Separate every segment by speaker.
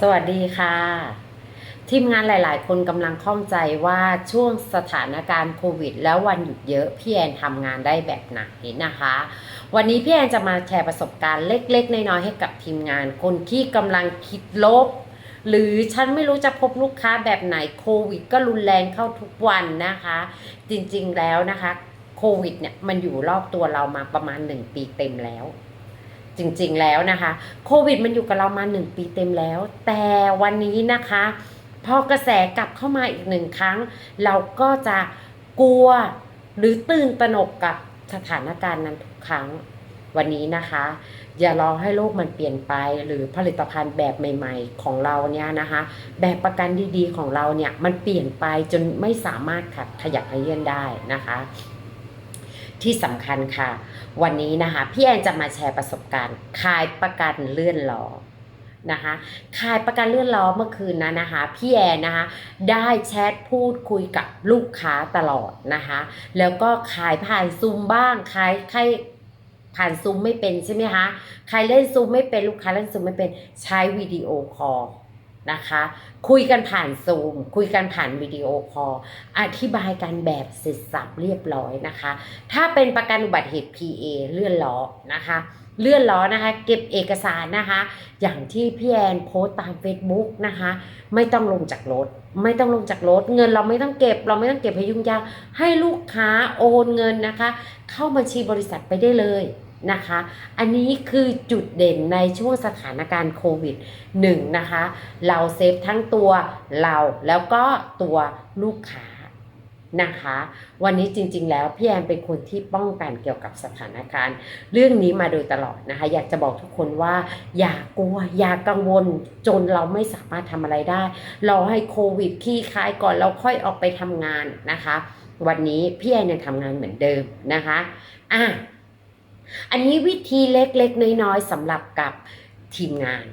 Speaker 1: สวัสดีค่ะ ทีมงานหลาย ๆ คนกำลังข้องใจว่าช่วงสถานการณ์โควิด แล้ววันหยุดเยอะพี่แอนทำงานได้แบบไหนนะคะ วันนี้พี่แอนจะมาแชร์ประสบการณ์เล็ก ๆ น้อย ๆ ให้กับทีมงานคนที่กำลังคิดลบ หรือฉันไม่รู้จะพบลูกค้าแบบไหนโควิด ก็รุนแรงเข้าทุกวันนะคะ จริง ๆ แล้วนะคะโควิดเนี่ยมันอยู่รอบตัวเรามาประมาณ 1 ปีเต็มแล้ว จริงๆแล้วนะคะ โควิดมันอยู่กับเรามาหนึ่งปีเต็มแล้ว แต่วันนี้นะคะ พอกระแสกลับเข้ามาอีกหนึ่งครั้ง เราก็จะกลัวหรือตื่นตระหนกกับสถานการณ์นั้นทุกครั้งวันนี้นะคะ อย่ารอให้โลกมันเปลี่ยนไปหรือผลิตภัณฑ์แบบใหม่ ๆ ของเราเนี่ยนะคะ แบบประกันดีๆของเราเนี่ยมันเปลี่ยนไปจนไม่สามารถขัดขยับขยื่นได้นะคะ ที่สำคัญค่ะ วันนี้นะคะพี่แอนจะมาแชร์ประสบการณ์ขายประกันเลื่อนล้อนะคะขายประกันเลื่อนล้อเมื่อคืนนั้นนะคะพี่แอนนะคะได้แชทพูดคุยกับลูกค้าตลอดนะคะแล้วก็ขายผ่านซูมบ้างขายใครผ่านซูมไม่เป็นใช่ไหมคะใครเล่นซูมไม่เป็นลูกค้าเล่นซูมไม่เป็นใช้วิดีโอคอล นะคะ คุยกันผ่านซูม คุยกันผ่านวิดีโอคอลอธิบายกันแบบเสร็จสับเรียบร้อยนะคะ ถ้าเป็นประกันอุบัติเหตุ PA เลื่อนล้อนะคะ เลื่อนล้อนะคะ เก็บเอกสารนะคะ อย่างที่พี่แอนโพสต์ตาม Facebook นะคะ ไม่ต้องลงจากรถ ไม่ต้องลงจากรถ เงินเราไม่ต้องเก็บ เราไม่ต้องเก็บให้ยุ่งยากให้ลูกค้าโอนเงินนะคะ เข้าบัญชีบริษัทไปได้เลย นะคะ อันนี้คือจุดเด่นในช่วงสถานการณ์โควิด1นะคะ เราเซฟทั้งตัวเราแล้วก็ตัวลูกค้านะคะ วันนี้จริง ๆ แล้วพี่แอนเป็นคนที่ป้องกันเกี่ยวกับสถานการณ์ เรื่องนี้มาโดยตลอดนะคะ อยากจะบอกทุกคนว่า อย่ากลัว อย่ากังวล จนเราไม่สามารถทำอะไรได้ เราให้โควิดขี้คลายก่อนเราค่อยออกไปทำงานนะคะ วันนี้พี่แอนยังทำงานเหมือนเดิมนะคะอะ อันนี้วิธีเล็กๆ น้อยๆสำหรับกับทีมงาน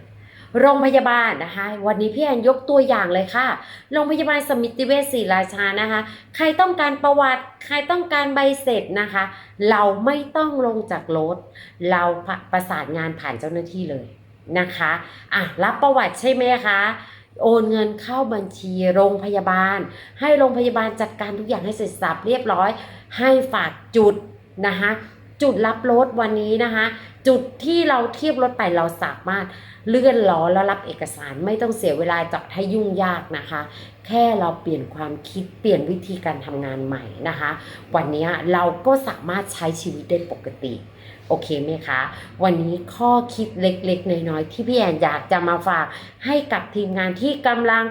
Speaker 1: โรงพยาบาลนะคะ วันนี้พี่แอนยกตัวอย่างเลยค่ะ โรงพยาบาลสมิติเวชศรีราชานะคะ ใครต้องการประวัติ ใครต้องการใบเสร็จนะคะ เราไม่ต้องลงจากรถ เราประสานงานผ่านเจ้าหน้าที่เลยนะคะอะรับประวัติใช่ไหมคะโอนเงินเข้าบัญชีโรงพยาบาล ให้โรงพยาบาลจัดการทุกอย่างให้เสร็จสับเรียบร้อย ให้ฝากจุดนะคะ จุดรับรถวันนี้นะคะ จุดที่เราเทียบรถไปเราสามารถเลื่อนล้อแล้วรับเอกสารไม่ต้องเสียเวลาจอดให้ยุ่งยากนะคะ แค่เราเปลี่ยนความคิดเปลี่ยนวิธีการทำงานใหม่นะคะ วันนี้เราก็สามารถใช้ชีวิตได้ปกติโอเคไหมคะ วันนี้ข้อคิดเล็กๆ น้อยๆ ที่พี่แอนอยากจะมาฝากให้กับทีมงานที่กำลัง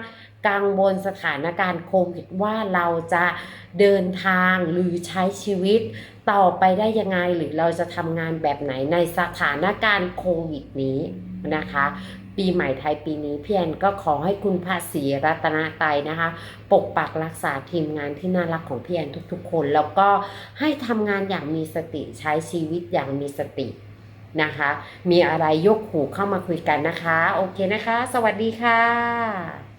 Speaker 1: กังวลสถานการณ์โควิดว่าเราจะเดินทางหรือใช้ชีวิต ต่อไปได้ยังไงหรือเราจะทำงานแบบไหนในสถานการณ์โควิดนี้นะคะ ปีใหม่ไทยปีนี้พี่แอนก็ขอให้คุณพระศรีรัตนตรัยนะคะ ปกปักรักษาทีมงานที่น่ารักของพี่แอนทุกๆ คน แล้วก็ให้ทำงานอย่างมีสติใช้ชีวิตอย่างมีสตินะคะ มีอะไรยกหูเข้ามาคุยกันนะคะ โอเคนะคะ สวัสดีค่ะ